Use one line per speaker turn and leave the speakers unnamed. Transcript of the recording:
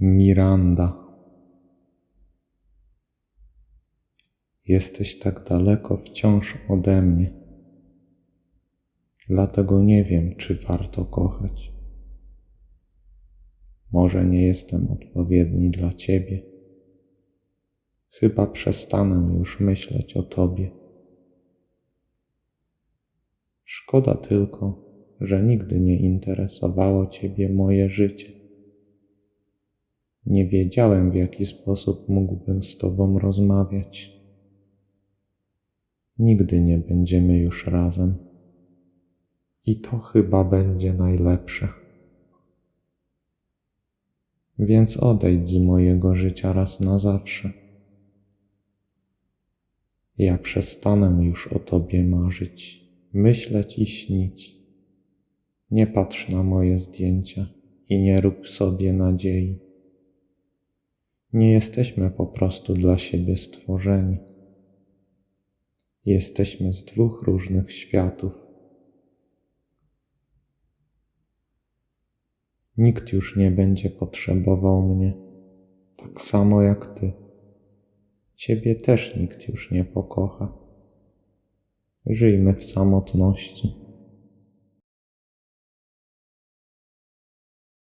Miranda. Jesteś tak daleko wciąż ode mnie. Dlatego nie wiem, czy warto kochać. Może nie jestem odpowiedni dla ciebie. Chyba przestanę już myśleć o tobie. Szkoda tylko, że nigdy nie interesowało ciebie moje życie. Nie wiedziałem, w jaki sposób mógłbym z tobą rozmawiać. Nigdy nie będziemy już razem. I to chyba będzie najlepsze. Więc odejdź z mojego życia raz na zawsze. Ja przestanę już o tobie marzyć, myśleć i śnić. Nie patrz na moje zdjęcia i nie rób sobie nadziei. Nie jesteśmy po prostu dla siebie stworzeni. Jesteśmy z dwóch różnych światów. Nikt już nie będzie potrzebował mnie, tak samo jak ty. Ciebie też nikt już nie pokocha. Żyjmy w samotności.